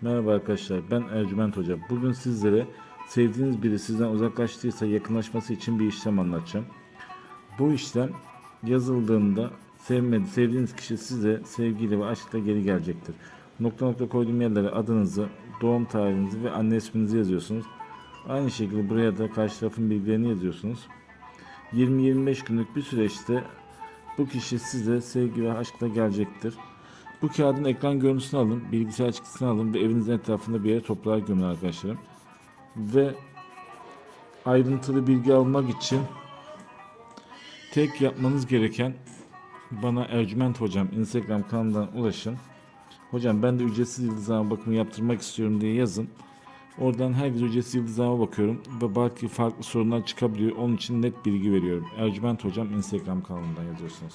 Merhaba arkadaşlar, ben Ercüment Hoca. Bugün sizlere sevdiğiniz biri sizden uzaklaştıysa yakınlaşması için bir işlem anlatacağım. Bu işlem yazıldığında sevmedi, sevdiğiniz kişi size sevgiyle ve aşkla geri gelecektir. Nokta nokta koyduğum yerlere adınızı, doğum tarihinizi ve anne isminizi yazıyorsunuz. Aynı şekilde buraya da karşı tarafın bilgilerini yazıyorsunuz. 20-25 günlük bir süreçte bu kişi size sevgi ve aşkla gelecektir. Bu kağıdın ekran görüntüsünü alın, bilgisayar çıktısını alın ve evinizin etrafında bir yere toprağa gömün arkadaşlarım. Ve ayrıntılı bilgi almak için tek yapmanız gereken bana Ercüment Hocam Instagram kanalından ulaşın. Hocam ben de ücretsiz yıldızlama bakımı yaptırmak istiyorum diye yazın. Oradan herkes ücretsiz yıldızlama bakıyorum ve belki farklı sorunlar çıkabiliyor. Onun için net bilgi veriyorum. Ercüment Hocam Instagram kanalından yazıyorsunuz.